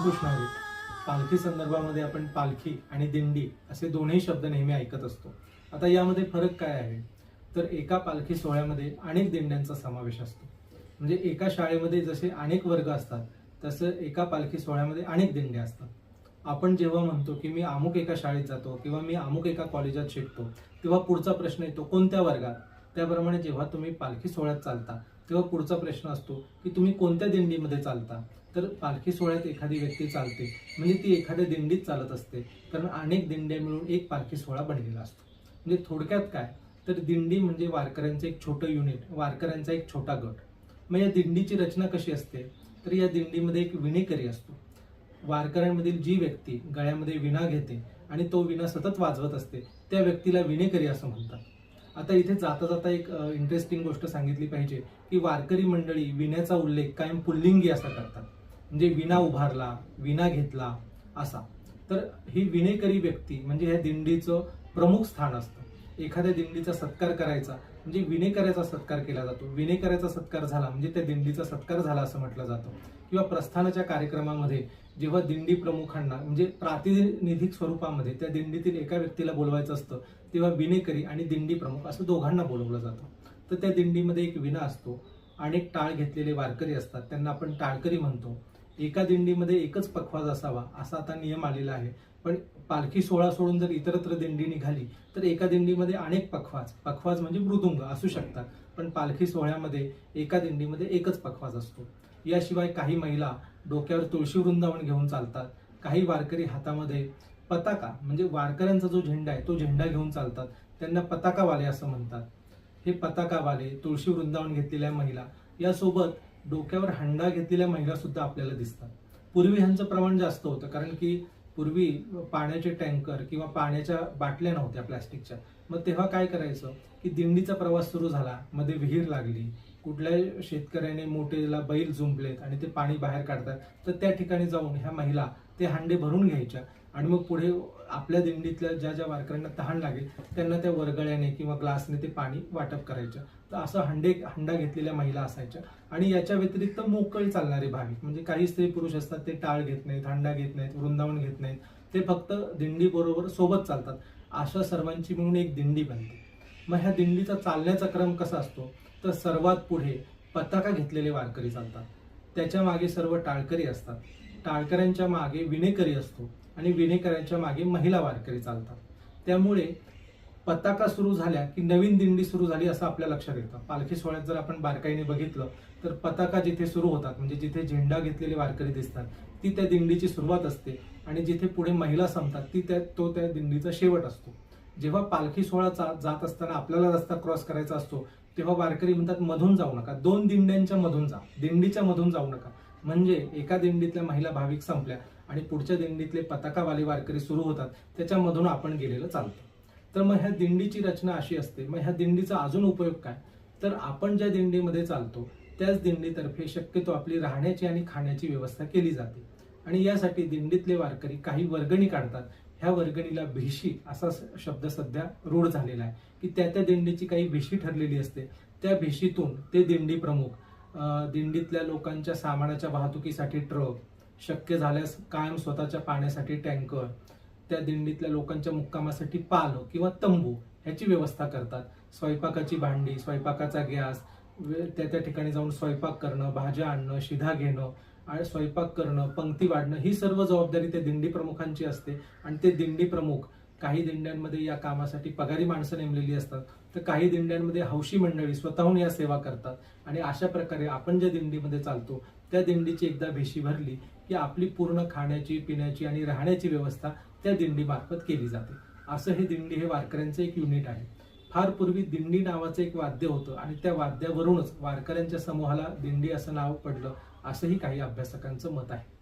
रामकृष्ण हरी पालखी संदर्भामध्ये आपण पालखी आणि दिंडी असे दोन्ही शब्द नेहमी ऐकत असतो. आता यामध्ये फरक काय आहे? तर एका पालखी सोहळ्यामध्ये अनेक दिंड्यांचा समावेश असतो. म्हणजे एका शाळेमध्ये जसे अनेक वर्ग असतात तसं एका पालखी सोहळ्यामध्ये अनेक दिंड्या असतात. आपण जेव्हा म्हणतो की मी अमुक एका शाळेत जातो किंवा मी अमुक एका कॉलेजात शिकतो तेव्हा पुढचा प्रश्न येतो कोणत्या वर्गात? त्याप्रमाणे जेव्हा तुम्ही पालखी सोहळ्यात चालता तेव्हा पुढचा प्रश्न असतो की तुम्ही कोणत्या दिंडीमध्ये चालता? तर पालखी सोहळ्यात एखादी व्यक्ती चालते म्हणजे ती एखाद्या दिंडीत चालत असते. कारण अनेक दिंड्या मिळून एक पालखी सोहळा बनलेला असतो. म्हणजे थोडक्यात काय? तर दिंडी म्हणजे वारकऱ्यांचं एक छोटं युनिट वारकऱ्यांचा एक छोटा गट. मग या दिंडीची रचना कशी असते? तर या दिंडीमध्ये एक विणेकरी असतो. वारकऱ्यांमधील जी व्यक्ती गळ्यामध्ये विणा घेते आणि तो विणा सतत वाजवत असते त्या व्यक्तीला विणेकरी असं म्हणतात. आता इथे जाता जाता एक इंटरेस्टिंग गोष्ट सांगितली पाहिजे की वारकरी मंडळी विण्याचा उल्लेख कायम पुल्लिंगी असा करतात. म्हणजे विणा उभारला विणा घेतला असा. तर ही विणेकरी व्यक्ती म्हणजे ह्या दिंडीचं प्रमुख स्थान असतं. एखाद्या दिंडीचा सत्कार करायचा म्हणजे विणेकऱ्याचा सत्कार केला जातो. विणेकऱ्याचा सत्कार झाला म्हणजे त्या दिंडीचा सत्कार झाला असं म्हटलं जातं. किंवा प्रस्थानाच्या कार्यक्रमामध्ये जेव्हा दिंडी प्रमुखांना म्हणजे प्रातिनिधिक स्वरूपामध्ये त्या दिंडीतील एका व्यक्तीला बोलवायचं असतं तेव्हा विणेकरी आणि दिंडी प्रमुख असं दोघांना बोलवलं जातं. तर त्या दिंडीमध्ये एक विणा असतो अनेक टाळ घेतलेले वारकरी असतात. त्यांना आपण टाळकरी म्हणतो. एका दिंडीमध्ये एकच पखवाज असावा असा आता नियम आलेला आहे. पण पालखी सोहळा सोडून जर इतरत्र दिंडी निघाली तर एका दिंडीमध्ये अनेक पखवाज. पखवाज म्हणजे मृदुंग असू शकतात पण पालखी सोहळ्यामध्ये एका दिंडीमध्ये एकच पखवाज असतो. याशिवाय काही महिला डोक्यावर तुळशी वृंदावन घेऊन चालतात काही वारकरी हातामध्ये पताका म्हणजे वारकऱ्यांचा जो झेंडा आहे तो झेंडा घेऊन चालतात. त्यांना पताकावाले असं म्हणतात. हे पताकावाले तुळशी वृंदावन घेतलेल्या महिला यासोबत डोक्यावर हंडा घेतलेल्या महिला सुद्धा आपल्याला दिसतात. पूर्वी ह्यांचं प्रमाण जास्त होतं कारण की पूर्वी पाण्याचे टँकर किंवा पाण्याच्या बाटल्या नव्हत्या प्लॅस्टिकच्या. मग तेव्हा काय करायचं की दिंडीचा प्रवास सुरू झाला मध्ये विहीर लागली कुठल्या शेतकऱ्याने मोठेला बैल झुंपलेत आणि ते पाणी बाहेर काढतात तर त्या ठिकाणी जाऊन ह्या महिला ते हांडे भरून घ्यायच्या. आणि मग पुढे आपल्या दिंडीतल्या ज्या ज्या वारकऱ्यांना तहान लागेल त्यांना त्या वरगळ्याने किंवा ग्लासने ते पाणी वाटप करायचं. तर असं हंडे हंडा घेतलेल्या महिला असायच्या. आणि याच्या व्यतिरिक्त मोकळी चालणारे भाविक म्हणजे काही स्त्री पुरुष असतात ते टाळ घेत नाहीत हंडा घेत नाहीत वृंदावन घेत नाहीत. ते फक्त दिंडी बरोबर सोबत चालतात. अशा सर्वांची म्हणून एक दिंडी बनते. मग ह्या दिंडीचा चालण्याचा क्रम कसा असतो? तर सर्वात पुढे पताका घेतलेले वारकरी चालतात. त्याच्यामागे सर्व टाळकरी असतात. टाळकऱ्यांच्या मागे विणेकरी असतो. आणि विणेकऱ्यांच्या मागे महिला वारकरी चालतात. त्यामुळे पताका सुरू झाल्या की नवीन दिंडी सुरू झाली असं आपल्या लक्षात येतं. पालखी सोहळ्यात जर आपण बारकाईने बघितलं तर पताका जिथे सुरू होतात म्हणजे जिथे झेंडा घेतलेले वारकरी दिसतात ती त्या दिंडीची सुरुवात असते आणि जिथे पुढे महिला संपतात ती त्या तो त्या दिंडीचा शेवट असतो. जेव्हा पालखी सोहळा जात असताना आपल्याला रस्ता क्रॉस करायचा असतो तेव्हा वारकरी म्हणतात मधून जाऊ नका. दोन दिंड्यांच्या मधून जा. दिंडीच्या मधून जाऊ नका. म्हणजे एका दिंडीतल्या महिला भाविक संपल्या आणि पुढच्या दिंडीतले पताकावाले वारकरी सुरू होतात. त्याच्यामधून आपण गेलेलं चालतं. तर मग ह्या दिंडीची रचना अशी असते. मग ह्या दिंडीचा अजून उपयोग काय? तर आपण ज्या दिंडीमध्ये चालतो त्याच दिंडीतर्फे शक्यतो आपली राहण्याची आणि खाण्याची व्यवस्था केली जाते. आणि यासाठी दिंडीतले वारकरी काही वर्गणी काढतात. ह्या वर्गणीला भिशी असा शब्द सध्या रूढ झालेला आहे. की त्या त्या दिंडीची काही भिशी ठरलेली असते. त्या भिशीतून ते दिंडी प्रमुख दिंडीतल्या लोकांच्या सामानाच्या वाहतुकीसाठी ट्रक शक्य झाल्यास कायम स्वतःच्या पाण्यासाठी टँकर त्या दिंडीतल्या लोकांच्या मुक्कामासाठी पाल किंवा तंबू ह्याची व्यवस्था करतात. स्वयंपाकाची भांडी स्वयंपाकाचा गॅस त्या त्या ठिकाणी जाऊन स्वयंपाक करणं भाज्या आणणं शिधा घेणं आणि स्वयंपाक करणं पंक्ती वाढणं ही सर्व जबाबदारी त्या दिंडी प्रमुखांची असते. आणि ते दिंडी प्रमुख काही दिंड्यांमध्ये या कामासाठी पगारी माणसं नेमलेली असतात. तर काही दिंड्यांमध्ये हौशी मंडळी स्वतःहून या सेवा करतात. आणि अशा प्रकारे आपण ज्या दिंडीमध्ये चालतो त्या दिंडीची एकदा भेशी भरली की आपली पूर्ण खाण्याची पिण्याची आणि राहण्याची व्यवस्था त्या दिंडीमार्फत केली जाते. असं हे दिंडी हे वारकऱ्यांचं एक युनिट आहे. फार पूर्वी दिंडी नावाचं एक वाद्य होतं आणि त्या वाद्यावरूनच वारकऱ्यांच्या समूहाला दिंडी असं नाव पडलं असंही काही अभ्यासकांचं मत आहे.